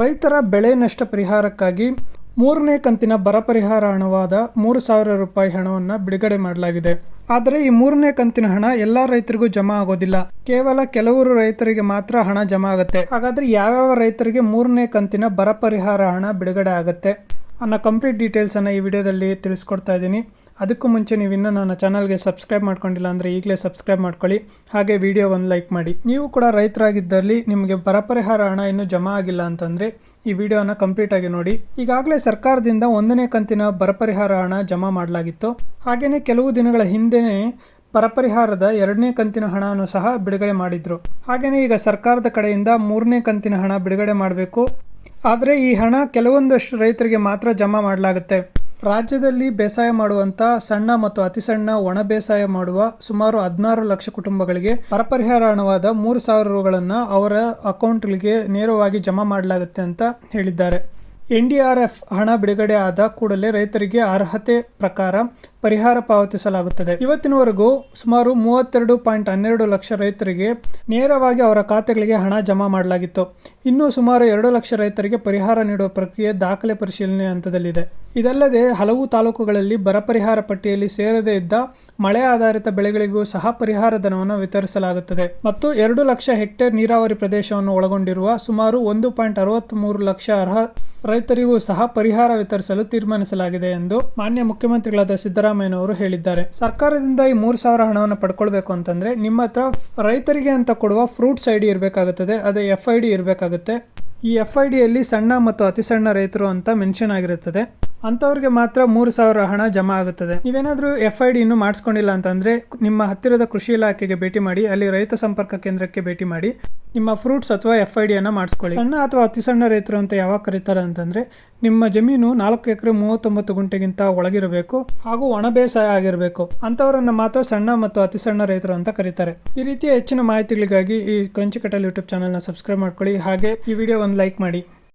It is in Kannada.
ರೈತರ ಬೆಳೆ ನಷ್ಟ ಪರಿಹಾರಕ್ಕಾಗಿ ಮೂರನೇ ಕಂತಿನ ಬರ ಪರಿಹಾರ ಹಣವಾದ ಮೂರು ಸಾವಿರ ರೂಪಾಯಿ ಹಣವನ್ನು ಬಿಡುಗಡೆ ಮಾಡಲಾಗಿದೆ. ಆದರೆ ಈ ಮೂರನೇ ಕಂತಿನ ಹಣ ಎಲ್ಲ ರೈತರಿಗೂ ಜಮಾ ಆಗೋದಿಲ್ಲ. ಕೇವಲ ಕೆಲವರು ರೈತರಿಗೆ ಮಾತ್ರ ಹಣ ಜಮಾ ಆಗುತ್ತೆ. ಹಾಗಾದರೆ ಯಾವ್ಯಾವ ರೈತರಿಗೆ ಮೂರನೇ ಕಂತಿನ ಬರ ಪರಿಹಾರ ಹಣ ಬಿಡುಗಡೆ ಆಗುತ್ತೆ? ಅನ್ನೋ ಕಂಪ್ಲೀಟ್ ಡೀಟೇಲ್ಸನ್ನು ಈ ವಿಡಿಯೋದಲ್ಲಿ ತಿಳಿಸ್ಕೊಡ್ತಾ ಇದ್ದೀನಿ. ಅದಕ್ಕೂ ಮುಂಚೆ ನೀವು ಇನ್ನೂ ನನ್ನ ಚಾನಲ್ಗೆ ಸಬ್ಸ್ಕ್ರೈಬ್ ಮಾಡ್ಕೊಂಡಿಲ್ಲ ಅಂದರೆ ಈಗಲೇ ಸಬ್ಸ್ಕ್ರೈಬ್ ಮಾಡ್ಕೊಳ್ಳಿ. ಹಾಗೆ ವಿಡಿಯೋ ಒಂದು ಲೈಕ್ ಮಾಡಿ. ನೀವು ಕೂಡ ರೈತರಾಗಿದ್ದಲ್ಲಿ ನಿಮಗೆ ಬರ ಪರಿಹಾರ ಹಣ ಇನ್ನೂ ಜಮಾ ಆಗಿಲ್ಲ ಅಂತಂದರೆ ಈ ವಿಡಿಯೋನ ಕಂಪ್ಲೀಟಾಗಿ ನೋಡಿ. ಈಗಾಗಲೇ ಸರ್ಕಾರದಿಂದ ಒಂದನೇ ಕಂತಿನ ಬರ ಪರಿಹಾರ ಹಣ ಜಮಾ ಮಾಡಲಾಗಿತ್ತು. ಹಾಗೆಯೇ ಕೆಲವು ದಿನಗಳ ಹಿಂದೆಯೇ ಪರಪರಿಹಾರದ ಎರಡನೇ ಕಂತಿನ ಹಣವನ್ನು ಸಹ ಬಿಡುಗಡೆ ಮಾಡಿದ್ರು. ಹಾಗೆಯೇ ಈಗ ಸರ್ಕಾರದ ಕಡೆಯಿಂದ ಮೂರನೇ ಕಂತಿನ ಹಣ ಬಿಡುಗಡೆ ಮಾಡಬೇಕು. ಆದರೆ ಈ ಹಣ ಕೆಲವೊಂದಷ್ಟು ರೈತರಿಗೆ ಮಾತ್ರ ಜಮಾ ಮಾಡಲಾಗುತ್ತೆ. ರಾಜ್ಯದಲ್ಲಿ ಬೇಸಾಯ ಮಾಡುವಂಥ ಸಣ್ಣ ಮತ್ತು ಅತಿ ಸಣ್ಣ ಒಣ ಬೇಸಾಯ ಮಾಡುವ ಸುಮಾರು ಹದಿನಾರು ಲಕ್ಷ ಕುಟುಂಬಗಳಿಗೆ ಪರಪರಿಹಾರ ಹಣವಾದ ಮೂರು ಸಾವಿರ ರೂಗಳನ್ನು ಅವರ ಅಕೌಂಟ್ಗಳಿಗೆ ನೇರವಾಗಿ ಜಮಾ ಮಾಡಲಾಗುತ್ತೆ ಅಂತ ಹೇಳಿದ್ದಾರೆ. ಎನ್ ಡಿ ಆರ್ ಎಫ್ ಹಣ ಬಿಡುಗಡೆ ಆದ ಕೂಡಲೇ ರೈತರಿಗೆ ಅರ್ಹತೆ ಪ್ರಕಾರ ಪರಿಹಾರ ಪಾವತಿಸಲಾಗುತ್ತದೆ. ಇವತ್ತಿನವರೆಗೂ ಸುಮಾರು ಮೂವತ್ತೆರಡು ಪಾಯಿಂಟ್ ಹನ್ನೆರಡು ಲಕ್ಷ ರೈತರಿಗೆ ನೇರವಾಗಿ ಅವರ ಖಾತೆಗಳಿಗೆ ಹಣ ಜಮಾ ಮಾಡಲಾಗಿತ್ತು. ಇನ್ನೂ ಸುಮಾರು ಎರಡು ಲಕ್ಷ ರೈತರಿಗೆ ಪರಿಹಾರ ನೀಡುವ ಪ್ರಕ್ರಿಯೆ ದಾಖಲೆ ಪರಿಶೀಲನೆ ಹಂತದಲ್ಲಿದೆ. ಇದಲ್ಲದೆ ಹಲವು ತಾಲೂಕುಗಳಲ್ಲಿ ಬರ ಪರಿಹಾರ ಪಟ್ಟಿಯಲ್ಲಿ ಸೇರದೇ ಇದ್ದ ಮಳೆ ಆಧಾರಿತ ಬೆಳೆಗಳಿಗೂ ಸಹ ಪರಿಹಾರ ಧನವನ್ನು ವಿತರಿಸಲಾಗುತ್ತದೆ. ಮತ್ತು ಎರಡು ಲಕ್ಷ ಹೆಕ್ಟೇರ್ ನೀರಾವರಿ ಪ್ರದೇಶವನ್ನು ಒಳಗೊಂಡಿರುವ ಸುಮಾರು ಒಂದು ಪಾಯಿಂಟ್ ಮೂರು ಲಕ್ಷ ಅರ್ಹ ರೈತರಿಗೂ ಸಹ ಪರಿಹಾರ ವಿತರಿಸಲು ತೀರ್ಮಾನಿಸಲಾಗಿದೆ ಎಂದು ಮಾನ್ಯ ಮುಖ್ಯಮಂತ್ರಿಗಳಾದ ಸಿದ್ದರಾಮಯ್ಯನವರು ಹೇಳಿದ್ದಾರೆ. ಸರ್ಕಾರದಿಂದ ಈ ಮೂರು ಸಾವಿರ ಹಣವನ್ನು ಪಡ್ಕೊಳ್ಬೇಕು ಅಂತಂದ್ರೆ ನಿಮ್ಮ ಹತ್ರ ರೈತರಿಗೆ ಅಂತ ಕೊಡುವ ಫ್ರೂಟ್ಸ್ ಐ ಡಿ ಇರಬೇಕಾಗುತ್ತದೆ, ಅದೇ ಎಫ್ ಐ ಡಿ ಇರಬೇಕಾಗುತ್ತೆ. ಈ ಎಫ್ ಐ ಡಿಯಲ್ಲಿ ಸಣ್ಣ ಮತ್ತು ಅತಿ ಸಣ್ಣ ರೈತರು ಅಂತ ಮೆನ್ಷನ್ ಆಗಿರುತ್ತದೆ. ಅಂಥವ್ರಿಗೆ ಮಾತ್ರ ಮೂರು ಸಾವಿರ ಹಣ ಜಮಾ ಆಗುತ್ತದೆ. ನೀವೇನಾದರೂ ಎಫ್ ಐ ಡಿ ಇನ್ನೂ ಮಾಡಿಸ್ಕೊಂಡಿಲ್ಲ ಅಂತಂದರೆ ನಿಮ್ಮ ಹತ್ತಿರದ ಕೃಷಿ ಇಲಾಖೆಗೆ ಭೇಟಿ ಮಾಡಿ, ಅಲ್ಲಿ ರೈತ ಸಂಪರ್ಕ ಕೇಂದ್ರಕ್ಕೆ ಭೇಟಿ ಮಾಡಿ, ನಿಮ್ಮ ಫ್ರೂಟ್ಸ್ ಅಥವಾ ಎಫ್ ಐ ಡಿಯನ್ನು ಮಾಡಿಸ್ಕೊಳ್ಳಿ. ಸಣ್ಣ ಅಥವಾ ಅತಿ ಸಣ್ಣ ರೈತರು ಅಂತ ಯಾವಾಗ ಕರೀತಾರೆ ಅಂತಂದರೆ, ನಿಮ್ಮ ಜಮೀನು ನಾಲ್ಕು ಎಕರೆ ಮೂವತ್ತೊಂಬತ್ತು ಗುಂಟೆಗಿಂತ ಒಳಗಿರಬೇಕು ಹಾಗೂ ಒಣ ಬೇಸಾಯ ಆಗಿರಬೇಕು. ಅಂಥವರನ್ನು ಮಾತ್ರ ಸಣ್ಣ ಮತ್ತು ಅತಿ ಸಣ್ಣ ರೈತರು ಅಂತ ಕರೀತಾರೆ. ಈ ರೀತಿಯ ಹೆಚ್ಚಿನ ಮಾಹಿತಿಗಳಿಗಾಗಿ ಈ ಕ್ರಂಚಿ ಕಟಲ್ ಯೂಟ್ಯೂಬ್ ಚಾನಲ್ನ ಸಬ್ಸ್ಕ್ರೈಬ್ ಮಾಡ್ಕೊಳ್ಳಿ. ಹಾಗೆ ಈ ವಿಡಿಯೋ ಒಂದು ಲೈಕ್ ಮಾಡಿ.